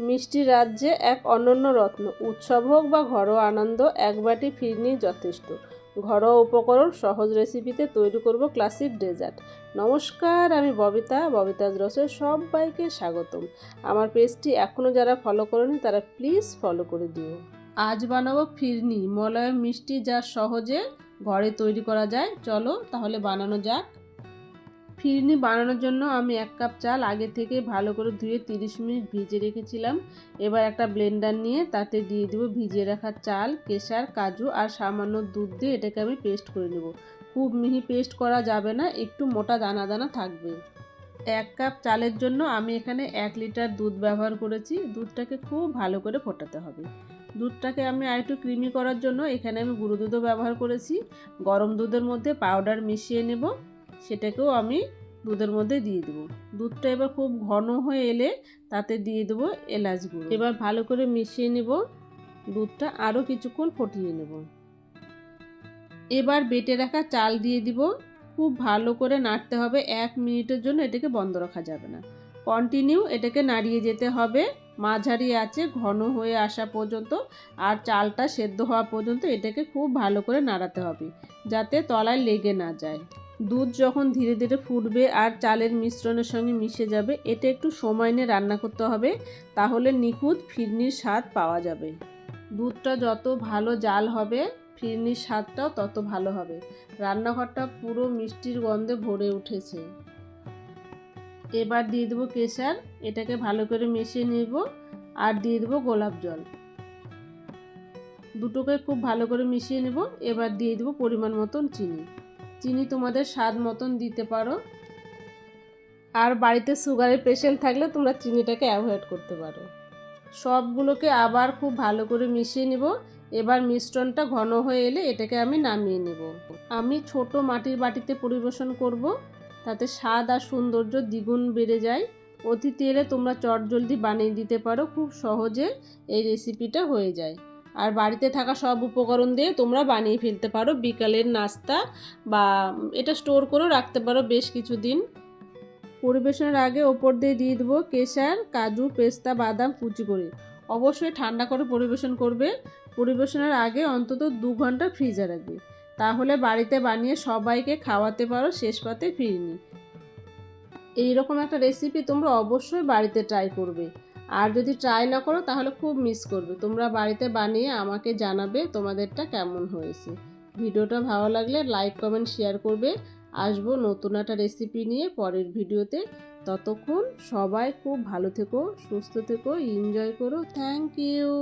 মিষ্টি রাজ্যে এক অনন্য রত্ন। উৎসব হোক বা ঘরোয়া আনন্দ, এক বাটি ফিরনি যথেষ্ট। ঘরোয়া উপকরণ, সহজ রেসিপিতে তৈরি করব ক্লাসিক ডেজার্ট। নমস্কার, আমি ববিতা। ববিতাজ রসে সবাইকে স্বাগতম। আমার পেজটি এখনও যারা ফলো করেনি, তারা প্লিজ ফলো করে দিও। আজ বানাবো ফিরনি, মলয় মিষ্টি যা সহজে ঘরে তৈরি করা যায়। চলো তাহলে বানানো যাক। ফিরনি বানানোর জন্য আমি এক কাপ চাল আগে থেকে ভালো করে ধুয়ে তিরিশ মিনিট ভিজে রেখেছিলাম। এবার একটা ব্লেন্ডার নিয়ে তাতে দিয়ে দেবো ভিজিয়ে রাখা চাল, কেশার, কাজু আর সামান্য দুধ দিয়ে এটাকে আমি পেস্ট করে নেব। খুব মিহি পেস্ট করা যাবে না, একটু মোটা দানা দানা থাকবে। এক কাপ চালের জন্য আমি এখানে এক লিটার দুধ ব্যবহার করেছি। দুধটাকে খুব ভালো করে ফোটাতে হবে। দুধটাকে আমি আর একটু ক্রিমি করার জন্য এখানে আমি গুঁড়ো দুধও ব্যবহার করেছি। গরম দুধের মধ্যে পাউডার মিশিয়ে নেব। সেটাকেও আমি দুধের মধ্যে দিয়ে দেবো। দুধটা এবার খুব ঘন হয়ে এলে তাতে দিয়ে দেবো এলাচ গুঁড়ো। এবার ভালো করে মিশিয়ে নেব। দুধটা আরও কিছুক্ষণ ফুটিয়ে নেব। এবার বেটে রাখা চাল দিয়ে দিব। খুব ভালো করে নাড়তে হবে। এক মিনিটের জন্য এটাকে বন্ধ রাখা যাবে না। কন্টিনিউ এটাকে নাড়িয়ে যেতে হবে। মাঝারি আছে ঘন হয়ে আসা পর্যন্ত আর চালটা সেদ্ধ হওয়া পর্যন্ত এটাকে খুব ভালো করে নাড়াতে হবে, যাতে তলায় লেগে না যায়। দুধ যখন ধীরে ধীরে ফুটবে আর চালের মিশ্রণের সঙ্গে মিশে যাবে, এটা একটু সময় নিয়ে রান্না করতে হবে, তাহলে নিখুঁত ফিরনির স্বাদ পাওয়া যাবে। দুধটা যত ভালো জাল হবে, ফিরনির স্বাদটাও তত ভালো হবে। রান্নাঘরটা পুরো মিষ্টির গন্ধে ভরে উঠেছে। এবার দিয়ে দেবো কেশার, এটাকে ভালো করে মিশিয়ে নেব আর দিয়ে দেবো গোলাপ জল। দুটোকে খুব ভালো করে মিশিয়ে নেব, এবার দিয়ে দেবো পরিমাণ মতন চিনি। চিনি তোমাদের স্বাদ মতন দিতে পারো। আর বাড়িতে সুগারের পেশেন্ট থাকলে তোমরা চিনিটাকে অ্যাভয়েড করতে পারো। সবগুলোকে আবার খুব ভালো করে মিশিয়ে নেব। এবার মিশ্রণটা ঘন হয়ে এলে এটাকে আমি নামিয়ে নেব। আমি ছোট মাটির বাটিতে পরিবেশন করব। তাতে স্বাদ আর সৌন্দর্য দ্বিগুণ বেড়ে যায়। অতিথি এলে তোমরা চটজলদি বানিয়ে দিতে পারো। খুব সহজে এই রেসিপিটা হয়ে যায়। আর বাড়িতে থাকা সব উপকরণ দিয়ে তোমরা বানিয়ে ফেলতে পারো। বিকালের নাস্তা বা এটা স্টোর করেও রাখতে পারো বেশ কিছুদিন। পরিবেশনের আগে ওপর দিয়ে দিয়ে দেবো কেশার, কাজু, পেস্তা, বাদাম, কুচি করে। অবশ্যই ঠান্ডা করে পরিবেশন করবে। পরিবেশনের আগে অন্তত দু ঘণ্টা ফ্রিজে রাখবে। তাহলে বাড়িতে বানিয়ে সবাইকে খাওয়াতে পারো, শেষ পাতে ফিরিনি। এইরকম একটা রেসিপি তোমরা অবশ্যই বাড়িতে ট্রাই করবে। আর যদি ট্রাই না করো, তাহলে খুব মিস করবে। তোমরা বাড়িতে বানিয়ে আমাকে জানাবে তোমাদেরটা কেমন হয়েছে। ভিডিওটা ভালো লাগলে লাইক কমেন্ট শেয়ার করবে। আসব নতুন একটা রেসিপি নিয়ে পরের ভিডিওতে। ততক্ষণ সবাই খুব ভালো থেকো, সুস্থ থেকো এনজয় করো। Thank you